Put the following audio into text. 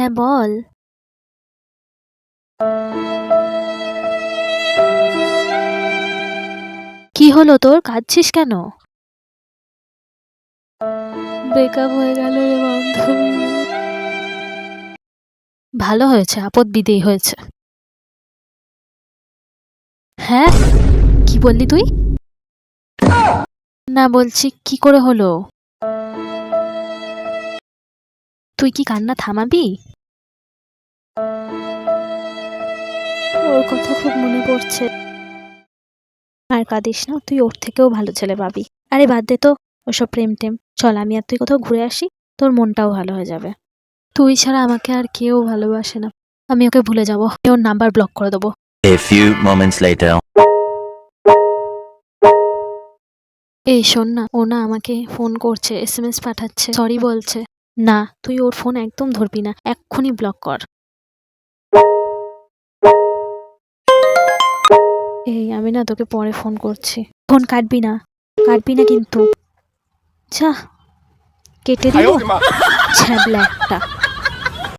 হ্যাঁ বল। কি হলো তোর? কাঁদছিস কেন? ব্রেকআপ হয়ে গেল রে বান্ধবী ভালো হয়েছে আপদ বিদেয় হয়েছে। হ্যাঁ? কি বললি তুই? না বলছি কি করে হলো? তুই কি কান্না থামাবি? ওর কথা খুব মনে পড়ছে। আর কাঁদিস না তুই ওর থেকেও ভালো ছেলে পাবি। আরে বাদ দে তো ওসব প্রেম টেম। চল আমি আর তুই কোথাও ঘুরে আসি তোর মনটাও ভালো হয়ে যাবে। তুই ছাড়া আমাকে আর কেউ ভালোবাসে না। আমি ওকে ভুলে যাব ওর নাম্বার ব্লক করে দেবো। A few moments later. এই শোন না ও না আমাকে ফোন করছে এস এম এস পাঠাচ্ছে সরি বলছে। না তুই ওর ফোন একদম ধরবি না এক্ষুনি ব্লক কর। এই আমি না তোকে পরে ফোন করছি। ফোন কাটবি না কাটবি না কিন্তু। যা কেটে দিল ছ্যাবলা একটা।